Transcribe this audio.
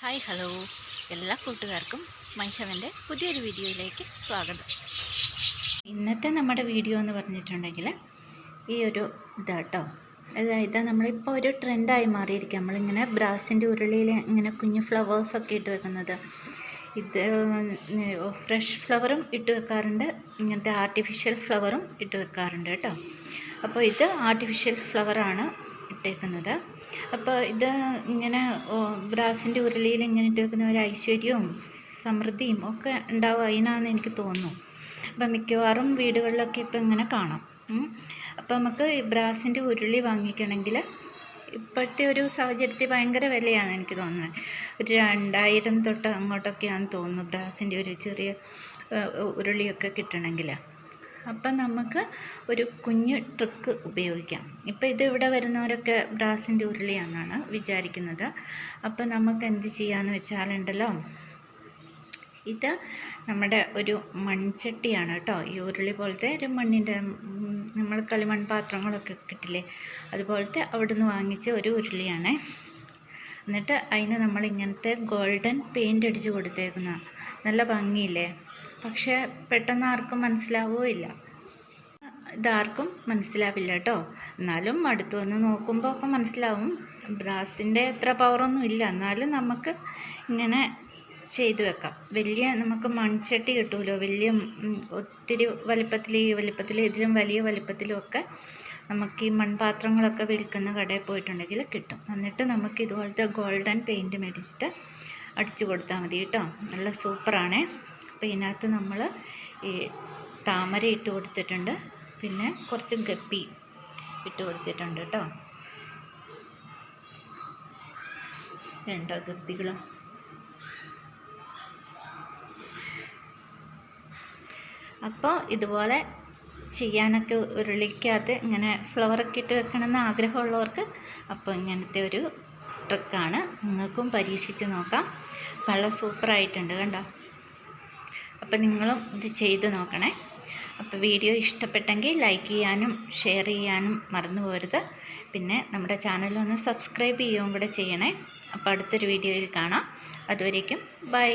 Hi hello എല്ലാ കൂട്ടുകാർക്കും മൈഹവന്റെ പുതിയൊരു വീഡിയോയിലേക്ക് സ്വാഗതം. ഇന്നത്തെ നമ്മുടെ വീഡിയോ എന്ന് പറഞ്ഞിട്ടുണ്ടെങ്കിൽ ഈ ഒരു ഇതാട്ടോ അതായത് നമ്മളിപ്പോൾ ഒരു ട്രെൻഡായി മാറിയിരിക്കും നമ്മളിങ്ങനെ ബ്രാസിന്റെ ഉരുളിയിൽ ഇങ്ങനെ കുഞ്ഞു ഫ്ലവേഴ്സൊക്കെ ഇട്ട് വെക്കുന്നത്. ഇത് ഫ്രഷ് ഫ്ലവറും ഇട്ട് വെക്കാറുണ്ട്. ഇങ്ങനത്തെ ആർട്ടിഫിഷ്യൽ ഫ്ലവറും ഇട്ട് വെക്കാറുണ്ട് കേട്ടോ. അപ്പോൾ ഇത് ആർട്ടിഫിഷ്യൽ ഫ്ലവറാണ് ഇട്ടേക്കുന്നത്. അപ്പോൾ ഇത് ഇങ്ങനെ ബ്രാസിന്റെ ഉരുളിയിൽ ഇങ്ങനെ ഇട്ടേക്കുന്ന ഒരു ഐശ്വര്യവും സമൃദ്ധിയും ഒക്കെ ഉണ്ടാവും അതിനാന്ന് എനിക്ക് തോന്നുന്നു. അപ്പം മിക്കവാറും വീടുകളിലൊക്കെ ഇപ്പം ഇങ്ങനെ കാണാം. അപ്പം നമുക്ക് ബ്രാസിന്റെ ഉരുളി വാങ്ങിക്കണമെങ്കിൽ ഇപ്പോഴത്തെ ഒരു സാഹചര്യത്തിൽ ഭയങ്കര വിലയാണ് എനിക്ക് തോന്നുന്നത്. ഒരു രണ്ടായിരം തൊട്ട് അങ്ങോട്ടൊക്കെയാണെന്ന് തോന്നുന്നു ബ്രാസിന്റെ ഒരു ചെറിയ ഉരുളിയൊക്കെ കിട്ടണമെങ്കിൽ. അപ്പം നമുക്ക് ഒരു കുഞ്ഞ് ട്രിക്ക് ഉപയോഗിക്കാം. ഇപ്പം ഇത് ഇവിടെ വരുന്നവരൊക്കെ ബ്രാസിന്റെ ഉരുളിയാണെന്നാണ് വിചാരിക്കുന്നത്. അപ്പം നമുക്ക് എന്ത് ചെയ്യാമെന്ന് വെച്ചാലുണ്ടല്ലോ ഇത് നമ്മുടെ ഒരു മൺചട്ടിയാണ് കേട്ടോ. ഈ ഉരുളി പോലത്തെ ഒരു മണ്ണിന്റെ നമ്മൾ കളിമൺ പാത്രങ്ങളൊക്കെ കിട്ടില്ലേ അതുപോലത്തെ അവിടുന്ന് വാങ്ങിച്ച ഒരു ഉരുളിയാണ്. എന്നിട്ട് അതിന് നമ്മൾ ഇങ്ങനത്തെ ഗോൾഡൻ പെയിന്റ് അടിച്ച് കൊടുത്തേക്കുന്ന നല്ല ഭംഗിയില്ലേ? പക്ഷേ പെട്ടെന്ന് ആർക്കും മനസ്സിലാവുകയോ ഇല്ല. ഇതാർക്കും മനസ്സിലാവില്ല കേട്ടോ. എന്നാലും അടുത്ത് വന്ന് നോക്കുമ്പോൾ ഒക്കെ മനസ്സിലാവും. ബ്രാസിന്റെ അത്ര പവറൊന്നും ഇല്ല. എന്നാലും നമുക്ക് ഇങ്ങനെ ചെയ്തു വെക്കാം. വലിയ നമുക്ക് മൺചട്ടി കിട്ടുമല്ലോ വലിയ ഒത്തിരി വലിപ്പത്തിൽ ഈ വലിപ്പത്തിൽ ഇതിലും വലിയ വലിപ്പത്തിലും ഒക്കെ നമുക്ക് ഈ മൺപാത്രങ്ങളൊക്കെ വിൽക്കുന്ന കടയിൽ പോയിട്ടുണ്ടെങ്കിൽ കിട്ടും. എന്നിട്ട് നമുക്ക് ഇതുപോലത്തെ ഗോൾഡൻ പെയിന്റ് മേടിച്ചിട്ട് അടിച്ചു കൊടുത്താൽ മതി കേട്ടോ. നല്ല സൂപ്പറാണേ. അപ്പോൾ ഇതിനകത്ത് നമ്മൾ ഈ താമര ഇട്ട് കൊടുത്തിട്ടുണ്ട്. പിന്നെ കുറച്ച് ഗപ്പി ഇട്ട് കൊടുത്തിട്ടുണ്ട് കേട്ടോ. രണ്ടോ ഗപ്പികൾ അപ്പോൾ ഇതുപോലെ ചെയ്യാനൊക്കെ ഉരുളിക്കാതെ ഇങ്ങനെ ഫ്ലവറൊക്കെ ഇട്ട് വെക്കണമെന്ന് ആഗ്രഹമുള്ളവർക്ക് അപ്പോൾ ഇങ്ങനത്തെ ഒരു ട്രിക്കാണ് നിങ്ങൾക്കും പരീക്ഷിച്ച് നോക്കാം. വളരെ സൂപ്പറായിട്ടുണ്ട് കണ്ടോ. അപ്പോൾ നിങ്ങളും ഇത് ചെയ്ത് നോക്കണേ. അപ്പോൾ വീഡിയോ ഇഷ്ടപ്പെട്ടെങ്കിൽ ലൈക്ക് ചെയ്യാനും ഷെയർ ചെയ്യാനും മറന്നു പോരുത് പിന്നെ നമ്മുടെ ചാനൽ ഒന്ന് സബ്സ്ക്രൈബ് ചെയ്യുകയും കൂടെ ചെയ്യണേ. അപ്പോൾ അടുത്തൊരു വീഡിയോയിൽ കാണാം. അതുവരേക്കും ബൈ